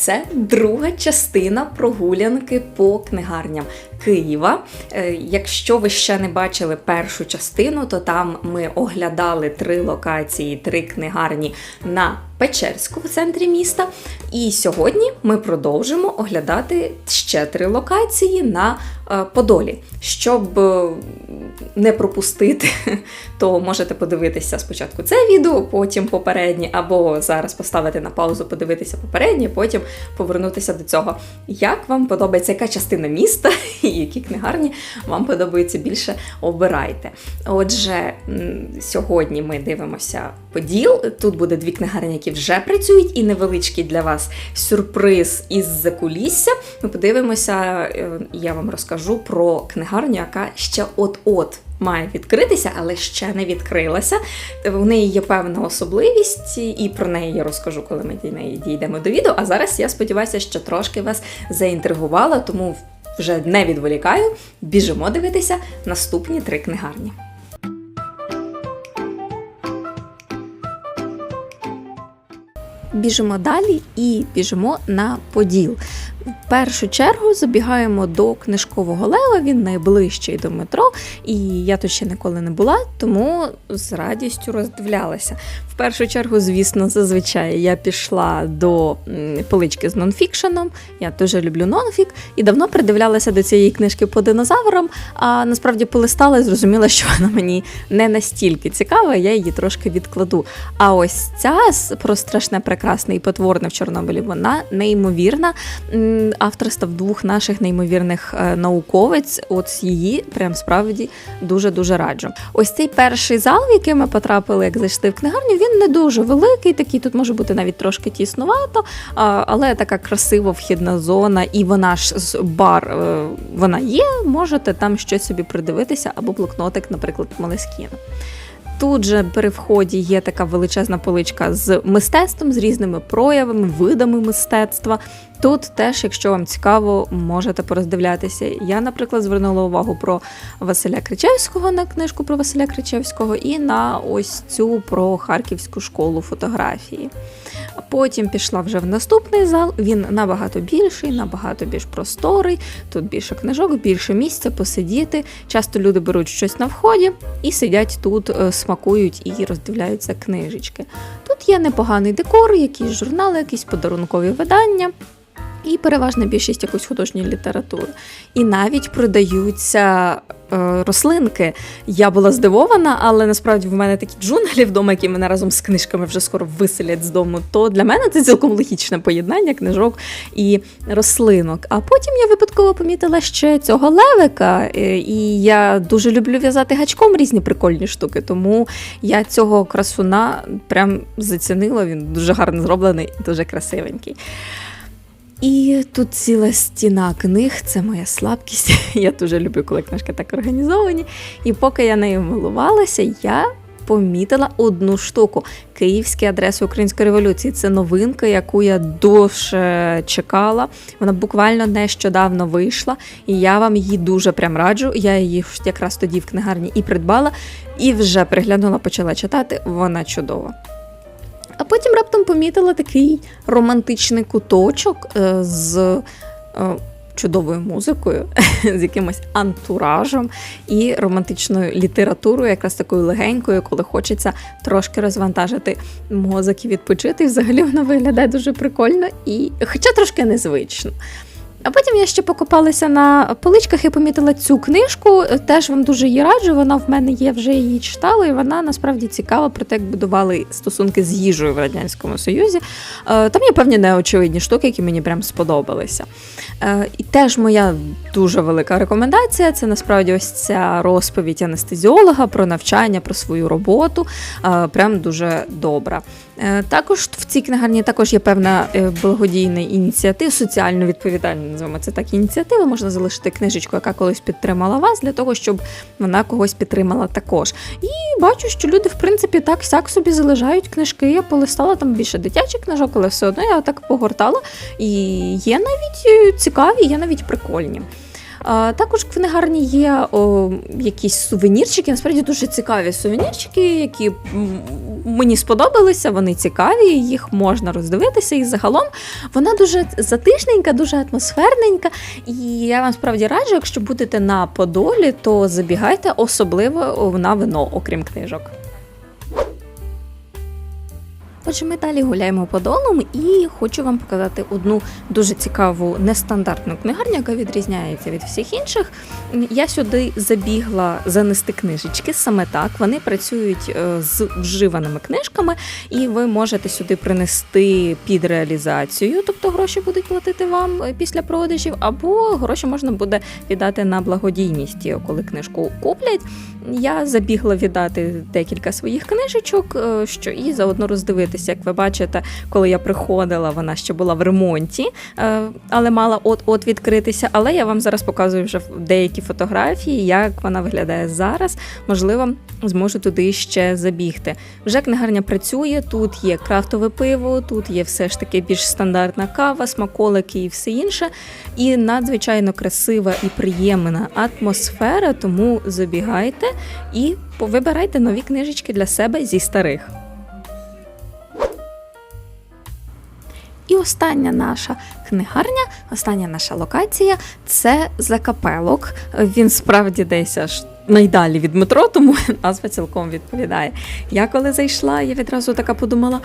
Це друга частина прогулянки по книгарням Києва. Е, Якщо ви ще не бачили першу частину, то там ми оглядали три локації, три книгарні на Печерську в центрі міста. І сьогодні ми продовжимо оглядати ще три локації на е, Подолі. Щоб е, не пропустити, то можете подивитися спочатку це відео, потім попереднє, або зараз поставити на паузу, подивитися попереднє, потім повернутися до цього. Як вам подобається, яка частина міста і які книгарні вам подобається більше, обирайте. Отже, сьогодні ми дивимося поділ. Тут буде дві книгарні, які вже працюють, і невеличкий для вас сюрприз із закулісся. Ми подивимося, е, я вам розкажу про книгарню, яка ще от-от. Має відкритися, але ще не відкрилася. У неї є певна особливість, і про неї я розкажу, коли ми до неї дійдемо до відео. А зараз я сподіваюся, що трошки вас заінтригувала, тому вже не відволікаю. Біжимо дивитися наступні три книгарні. Біжимо далі і біжимо на Поділ. В першу чергу забігаємо до книжкового лева, він найближчий до метро, і я тут ще ніколи не була, тому з радістю роздивлялася. В першу чергу, звісно, зазвичай я пішла до полички з нонфікшеном. Я дуже люблю нонфік і давно придивлялася до цієї книжки по динозаврам. А насправді полистала і зрозуміла, що вона мені не настільки цікава, я її трошки відкладу. А ось ця про страшне, прекрасне і потворне в Чорнобилі, вона неймовірна. Авторства двох наших неймовірних е, науковиць. От її прям справді дуже дуже раджу. Ось цей перший зал, в який ми потрапили, як зайшли в книгарню, він не дуже великий. Такий тут може бути навіть трошки тіснувато, але така красива вхідна зона, і вона ж з бар е, вона є. Можете там щось собі придивитися, або блокнотик, наприклад, Молескіна. Тут же при вході є така величезна поличка з мистецтвом, з різними проявами, видами мистецтва. Тут теж, якщо вам цікаво, можете пороздивлятися. Я, наприклад, звернула увагу про Василя Кричевського на книжку про Василя Кричевського і на ось цю про Харківську школу фотографії. Потім пішла вже в наступний зал. Він набагато більший, набагато більш просторий. Тут більше книжок, більше місця посидіти. Часто люди беруть щось на вході і сидять тут, е, смакують і роздивляються книжечки. Тут є непоганий декор, якісь журнали, якісь подарункові видання. І переважна більшість якоїсь художньої літератури. І навіть продаються е, рослинки. Я була здивована, але насправді в мене такі джунглі вдома, які мене разом з книжками вже скоро виселять з дому. То для мене це цілком логічне поєднання книжок і рослинок. А потім я випадково помітила ще цього левика, е, і я дуже люблю в'язати гачком різні прикольні штуки. Тому я цього красуна прям зацінила. Він дуже гарно зроблений, дуже красивенький. І тут ціла стіна книг, це моя слабкість. Я дуже люблю, коли книжки так організовані. І поки я нею милувалася, я помітила одну штуку: київські адреси української революції. Це новинка, яку я дуже чекала. Вона буквально нещодавно вийшла, і я вам її дуже прям раджу. Я її якраз тоді в книгарні і придбала, і вже приглянула, почала читати. Вона чудова. А потім раптом помітила такий романтичний куточок е, з е, чудовою музикою, з якимось антуражем і романтичною літературою, якраз такою легенькою, коли хочеться трошки розвантажити мозок і відпочити. І взагалі вона виглядає дуже прикольно і, хоча трошки незвично. А потім я ще покопалася на поличках і помітила цю книжку. Теж вам дуже її раджу. Вона в мене є, вже її читала, і вона насправді цікава про те, як будували стосунки з їжею в радянському Союзі. Е, Там є певні неочевидні штуки, які мені прям сподобалися. Е, І теж моя дуже велика рекомендація це насправді ось ця розповідь анестезіолога про навчання, про свою роботу. Е, Прям дуже добра. Також в цій книгарні також є певна благодійна ініціатива, соціально відповідальна, називаємо це так, ініціатива. Можна залишити книжечку, яка колись підтримала вас, для того, щоб вона когось підтримала також. І бачу, що люди, в принципі, так сяк собі залежають книжки. Я полистала там більше дитячих книжок, але все одно я так погортала. І є навіть е, цікаві, є навіть прикольні. Також в книгарні є о, якісь сувенірчики, насправді дуже цікаві сувенірчики, які мені сподобалися, вони цікаві, їх можна роздивитися. І загалом вона дуже затишненька, дуже атмосферненька. І я вам справді раджу, якщо будете на Подолі, то забігайте особливо на вино, окрім книжок. Отже, ми далі гуляємо подолом і хочу вам показати одну дуже цікаву нестандартну книгарню, яка відрізняється від всіх інших. Я сюди забігла занести книжечки. Саме так вони працюють е, з вживаними книжками, і ви можете сюди принести під реалізацію, тобто гроші будуть платити вам е, після продажів, або гроші можна буде віддати на благодійність, коли книжку куплять. Я забігла віддати декілька своїх книжечок, е, що і заодно роздивитися. Як ви бачите, коли я приходила, вона ще була в ремонті, е, але мала от-от відкритися. Але я вам зараз показую вже деякі фотографії, як вона виглядає зараз. Можливо, зможу туди ще забігти. Вже книгарня працює. Тут є крафтове пиво, тут є все ж таки більш стандартна кава, смаколики і все інше. І надзвичайно красива і приємна атмосфера. Тому забігайте і вибирайте нові книжечки для себе зі старих. Остання наша книгарня, остання наша локація це закапелок. Він справді десь аж найдалі від метро, тому назва цілком відповідає. Я коли зайшла, я відразу така подумала: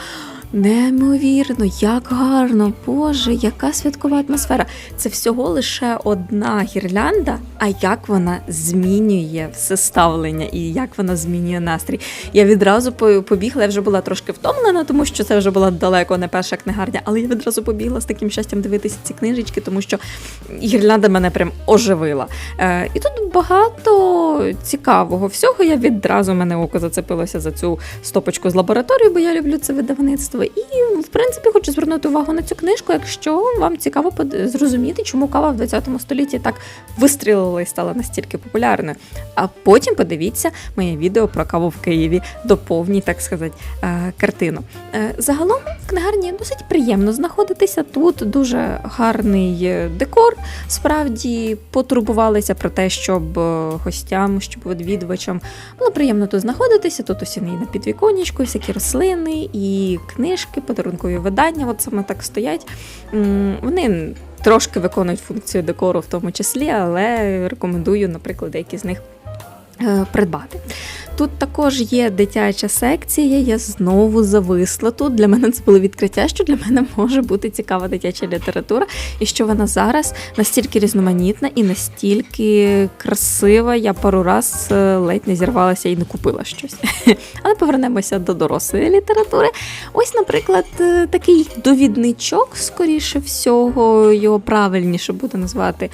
неймовірно, як гарно, Боже, яка святкова атмосфера. Це всього лише одна гірлянда, а як вона змінює все ставлення і як вона змінює настрій. Я відразу побігла, я вже була трошки втомлена, тому що це вже була далеко не перша книгарня, але я відразу побігла з таким щастям дивитися ці книжечки, тому що гірлянда мене прям оживила. Е, і тут багато цікавого всього. Я відразу мене око зацепилося за цю стопочку з лабораторії, бо я люблю це видавництво. І, в принципі, хочу звернути увагу на цю книжку, якщо вам цікаво зрозуміти, чому кава в 20 столітті так вистрілила і стала настільки популярною. А потім подивіться моє відео про каву в Києві, доповніть, так сказати, е, картину. Е, Загалом в книгарні досить приємно знаходитися. Тут дуже гарний е, декор. Справді потурбувалися про те, щоб гостям, щоб відвідувачам було приємно тут знаходитися. Тут усі на підвіконечку, всякі рослини і книжки, подарункові видання. От саме так стоять. Вони трошки виконують функцію декору в тому числі, але рекомендую, наприклад, деякі з них придбати. Тут також є дитяча секція. Я знову зависла тут. Для мене це було відкриття, що для мене може бути цікава дитяча література, і що вона зараз настільки різноманітна і настільки красива. Я пару раз е, ледь не зірвалася і не купила щось. Але повернемося до дорослої літератури. Ось, наприклад, е, такий довідничок, скоріше всього, його правильніше буде назвати.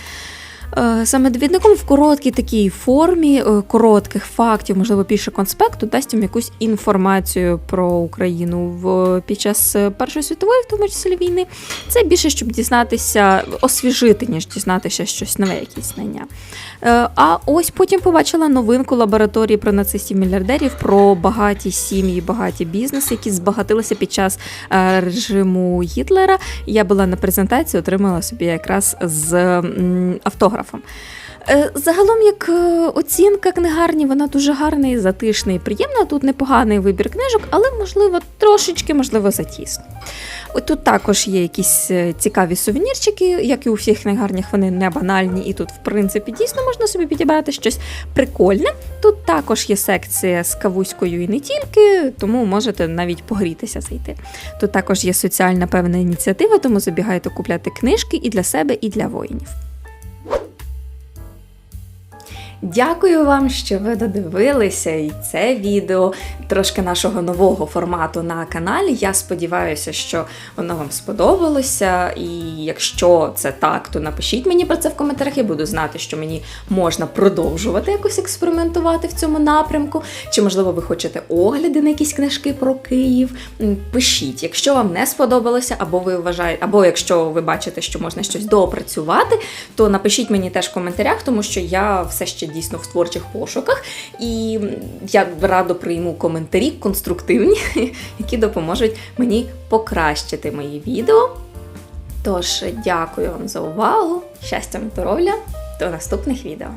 Е, Саме довідником в короткій такій формі, е, коротких фактів, можливо, більше конспекту, дасть вам якусь інформацію про Україну в під час е, Першої світової, в тому числі війни. Це більше, щоб дізнатися, освіжити, ніж дізнатися щось нове, якісь знання. А ось потім побачила новинку лабораторії про нацистів мільярдерів про багаті сім'ї, багаті бізнеси, які збагатилися під час режиму Гітлера. Я була на презентації, отримала собі якраз з м, автографом. Е, Загалом, як е, оцінка книгарні, вона дуже гарна і затишна і приємна. Тут непоганий вибір книжок, але можливо трошечки, можливо, затісно. Тут також є якісь е, цікаві сувенірчики, як і у всіх книгарнях, вони не банальні, і тут, в принципі, дійсно можна собі підібрати щось прикольне. Тут також є секція з кавуською і не тільки, тому можете навіть погрітися зайти. Тут також є соціальна певна ініціатива, тому забігайте купляти книжки і для себе, і для воїнів. Дякую вам, що ви додивилися і це відео трошки нашого нового формату на каналі. Я сподіваюся, що воно вам сподобалося. І якщо це так, то напишіть мені про це в коментарях. Я буду знати, що мені можна продовжувати якось експериментувати в цьому напрямку. Чи, можливо, ви хочете огляди на якісь книжки про Київ? Пишіть, якщо вам не сподобалося, або ви вважаєте, або якщо ви бачите, що можна щось доопрацювати, то напишіть мені теж в коментарях, тому що я все ще дійсно в творчих пошуках, і я радо прийму коментарі конструктивні, які допоможуть мені покращити мої відео. Тож, дякую вам за увагу, щастя, здоров'я, До наступних відео.